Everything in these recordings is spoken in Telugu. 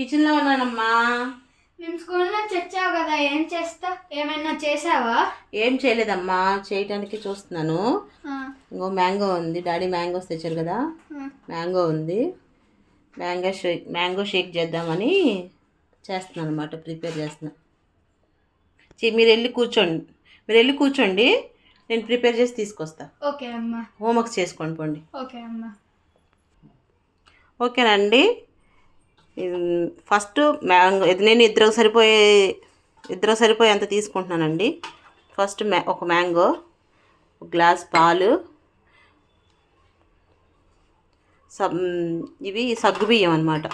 కిచెన్లో ఉన్నానమ్మా. మేము స్కూల్ నుంచి వచ్చావు కదా ఏం చేస్తా? ఏమైనా చేసావా ఏం చేయలేదమ్మా చేయటానికి చూస్తున్నాను. ఇంకో మ్యాంగో ఉంది డాడీ మ్యాంగోస్ తెచ్చారు కదా. మ్యాంగో ఉంది. మ్యాంగో షేక్ మ్యాంగో షేక్ చేద్దామని చేస్తున్నాను అనమాట ప్రిపేర్ చేస్తున్నా. మీరు వెళ్ళి కూర్చోండి. మీరు వెళ్ళి కూర్చోండి నేను ప్రిపేర్ చేసి తీసుకొస్తా. ఓకే అమ్మా. హోంవర్క్ చేసుకోండి పోండి. ఓకే అమ్మా. ఓకేనండి. ఫస్ట్ మ్యాంగో ఇది నేను ఇద్దరు సరిపోయే ఇద్దరు సరిపోయే అంత తీసుకుంటున్నానండి. ఫస్ట్ మ్యా ఒక మ్యాంగో ఒక గ్లాస్ పాలు సబ్ ఇవి సగ్గుబియ్యం అనమాట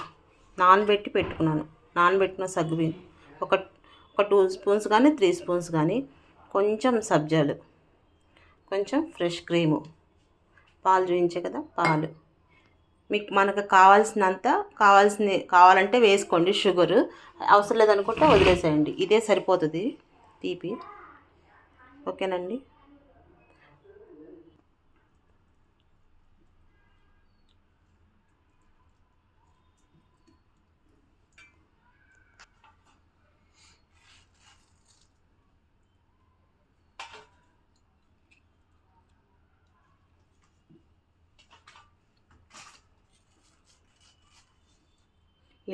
నానబెట్టి పెట్టుకున్నాను. నానబెట్టిన సగ్గుబియ్యం ఒక ఒక టూ స్పూన్స్ కానీ త్రీ స్పూన్స్ కానీ కొంచెం సబ్జాలు కొంచెం ఫ్రెష్ క్రీము. పాలు చూపించే కదా పాలు. మీకు మనకు కావాల్సినంత కావాల్సిన కావాలంటే వేసుకోండి షుగర్. అవసరం లేదనుకుంటే వదిలేసేయండి. ఇదే సరిపోతుంది తీపి. ఓకేనండి?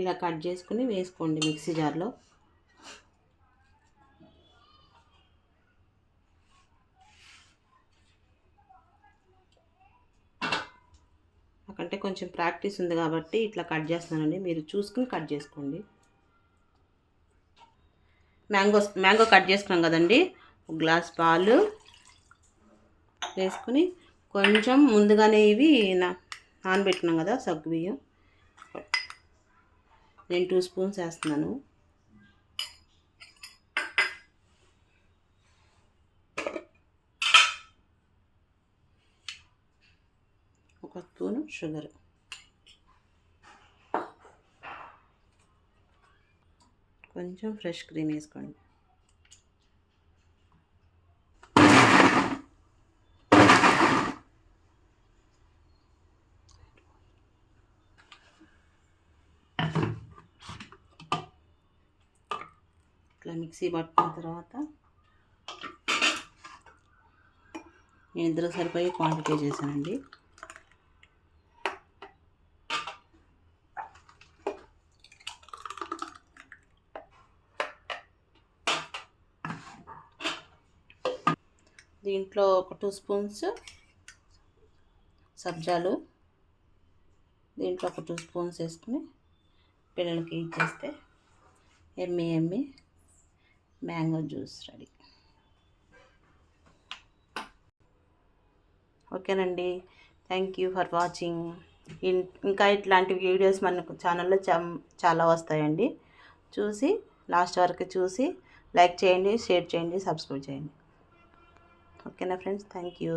ఇలా కట్ చేసుకుని వేసుకోండి మిక్సీ జార్లో. నాకంటే కొంచెం ప్రాక్టీస్ ఉంది కాబట్టి ఇట్లా కట్ చేస్తానండి మీరు చూసుకుని కట్ చేసుకోండి. మ్యాంగో మ్యాంగో కట్ చేసుకున్నాం కదండి. ఒక గ్లాస్ పాలు వేసుకుని కొంచెం ముందుగానే ఇవి నా నానబెట్టినాం కదా సగ్గు బియ్యం. నేను టూ స్పూన్స్ వేస్తున్నాను. ఒక స్పూను షుగర్. కొంచెం ఫ్రెష్ క్రీమ్ వేసుకోండి. ఇట్లా మిక్సీ పట్టిన తర్వాత నేను ఇద్దరు సరిపోయి క్వాంటిటీ చేశానండి. దీంట్లో ఒక టూ స్పూన్స్ సబ్జాలు దీంట్లో ఒక టూ స్పూన్స్ వేసుకుని పిల్లలకి ఇచ్చేస్తే ఎమ్మి ఎమ్మి మ్యాంగో జ్యూస్ రెడీ. ఓకేనండి. Thank you for watching. ఇంకా ఇట్లాంటి వీడియోస్ మనకు ఛానల్లో చా చాలా వస్తాయండి. చూసి లాస్ట్ వరకు చూసి లైక్ చేయండి షేర్ చేయండి సబ్స్క్రైబ్ చేయండి. ఓకేనా ఫ్రెండ్స్? Thank you.